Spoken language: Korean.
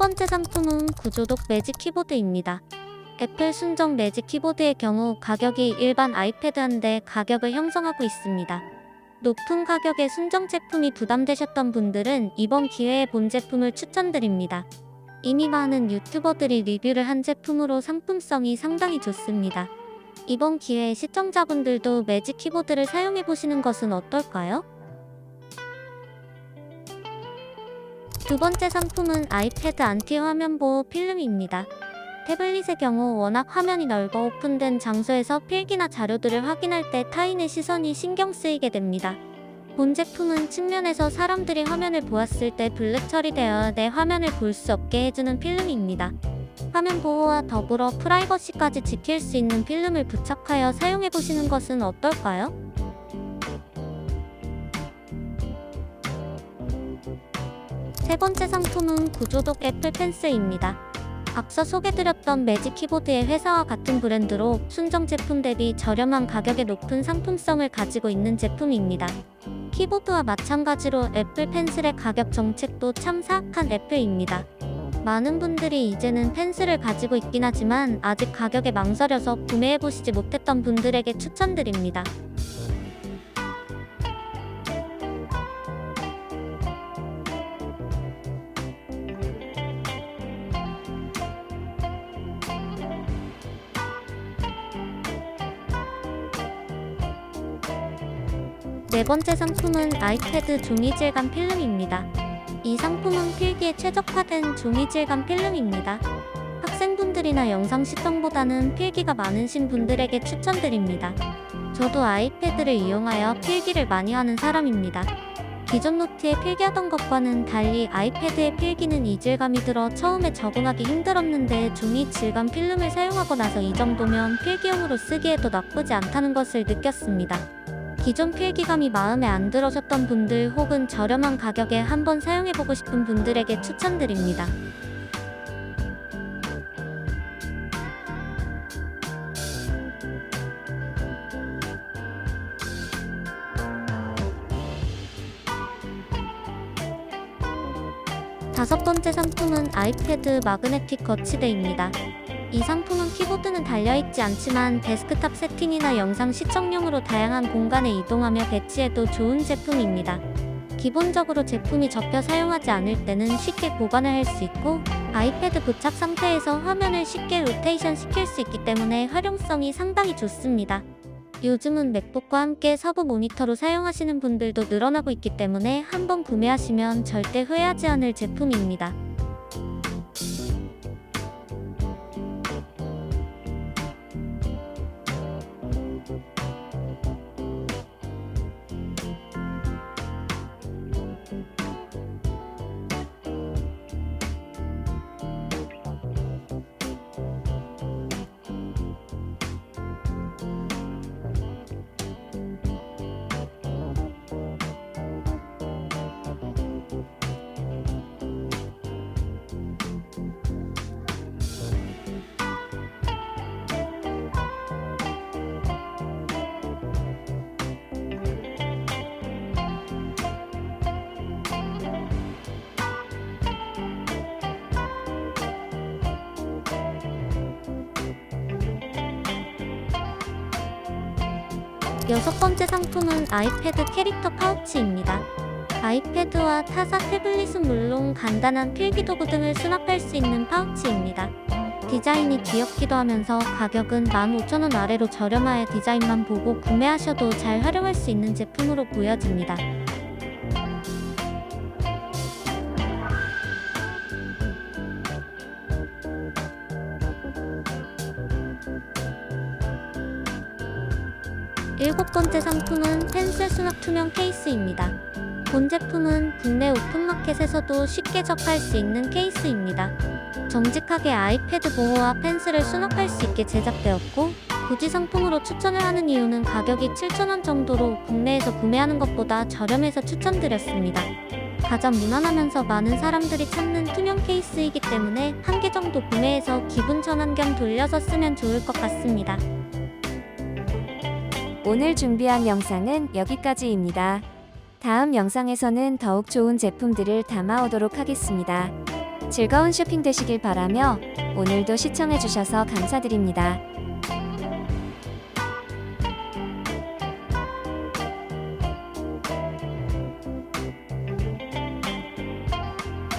번째 상품은 구조독 매직 키보드입니다. 애플 순정 매직 키보드의 경우 가격이 일반 아이패드 한 대 가격을 형성하고 있습니다. 높은 가격의 순정 제품이 부담되셨던 분들은 이번 기회에 본 제품을 추천드립니다. 이미 많은 유튜버들이 리뷰를 한 제품으로 상품성이 상당히 좋습니다. 이번 기회에 시청자분들도 매직 키보드를 사용해 보시는 것은 어떨까요? 두 번째 상품은 아이패드 안티 화면 보호 필름입니다. 태블릿의 경우 워낙 화면이 넓어 오픈된 장소에서 필기나 자료들을 확인할 때 타인의 시선이 신경 쓰이게 됩니다. 본 제품은 측면에서 사람들이 화면을 보았을 때 블랙 처리되어 내 화면을 볼 수 없게 해주는 필름입니다. 화면 보호와 더불어 프라이버시까지 지킬 수 있는 필름을 부착하여 사용해 보시는 것은 어떨까요? 세 번째 상품은 구조독 애플 펜스입니다. 앞서 소개드렸던 매직 키보드의 회사와 같은 브랜드로 순정 제품 대비 저렴한 가격의 높은 상품성을 가지고 있는 제품입니다. 키보드와 마찬가지로 애플 펜슬의 가격 정책도 참 사악한 애플입니다. 많은 분들이 이제는 펜슬을 가지고 있긴 하지만 아직 가격에 망설여서 구매해보시지 못했던 분들에게 추천드립니다. 네 번째 상품은 아이패드 종이 질감 필름입니다. 이 상품은 필기에 최적화된 종이 질감 필름입니다. 학생분들이나 영상 시청보다는 필기가 많으신 분들에게 추천드립니다. 저도 아이패드를 이용하여 필기를 많이 하는 사람입니다. 기존 노트에 필기하던 것과는 달리 아이패드의 필기는 이질감이 들어 처음에 적응하기 힘들었는데 종이 질감 필름을 사용하고 나서 이 정도면 필기용으로 쓰기에도 나쁘지 않다는 것을 느꼈습니다. 기존 필기감이 마음에 안 들어졌던 분들 혹은 저렴한 가격에 한번 사용해보고 싶은 분들에게 추천드립니다. 다섯 번째 상품은 아이패드 마그네틱 거치대입니다. 이 상품은 키보드는 달려있지 않지만 데스크탑 세팅이나 영상 시청용으로 다양한 공간에 이동하며 배치해도 좋은 제품입니다. 기본적으로 제품이 접혀 사용하지 않을 때는 쉽게 보관을 할 수 있고 아이패드 부착 상태에서 화면을 쉽게 로테이션 시킬 수 있기 때문에 활용성이 상당히 좋습니다. 요즘은 맥북과 함께 서브 모니터로 사용하시는 분들도 늘어나고 있기 때문에 한번 구매하시면 절대 후회하지 않을 제품입니다. 여섯 번째 상품은 아이패드 캐릭터 파우치입니다. 아이패드와 타사 태블릿은 물론 간단한 필기도구 등을 수납할 수 있는 파우치입니다. 디자인이 귀엽기도 하면서 가격은 15,000원 아래로 저렴하여 디자인만 보고 구매하셔도 잘 활용할 수 있는 제품으로 보여집니다. 일곱 번째 상품은 펜슬 수납 투명 케이스입니다. 본 제품은 국내 오픈마켓에서도 쉽게 접할 수 있는 케이스입니다. 정직하게 아이패드 보호와 펜슬을 수납할 수 있게 제작되었고 고지 상품으로 추천을 하는 이유는 가격이 7,000원 정도로 국내에서 구매하는 것보다 저렴해서 추천드렸습니다. 가장 무난하면서 많은 사람들이 찾는 투명 케이스이기 때문에 한 개 정도 구매해서 기분 전환 겸 돌려서 쓰면 좋을 것 같습니다. 오늘 준비한 영상은 여기까지입니다. 다음 영상에서는 더욱 좋은 제품들을 담아오도록 하겠습니다. 즐거운 쇼핑 되시길 바라며 오늘도 시청해주셔서 감사드립니다.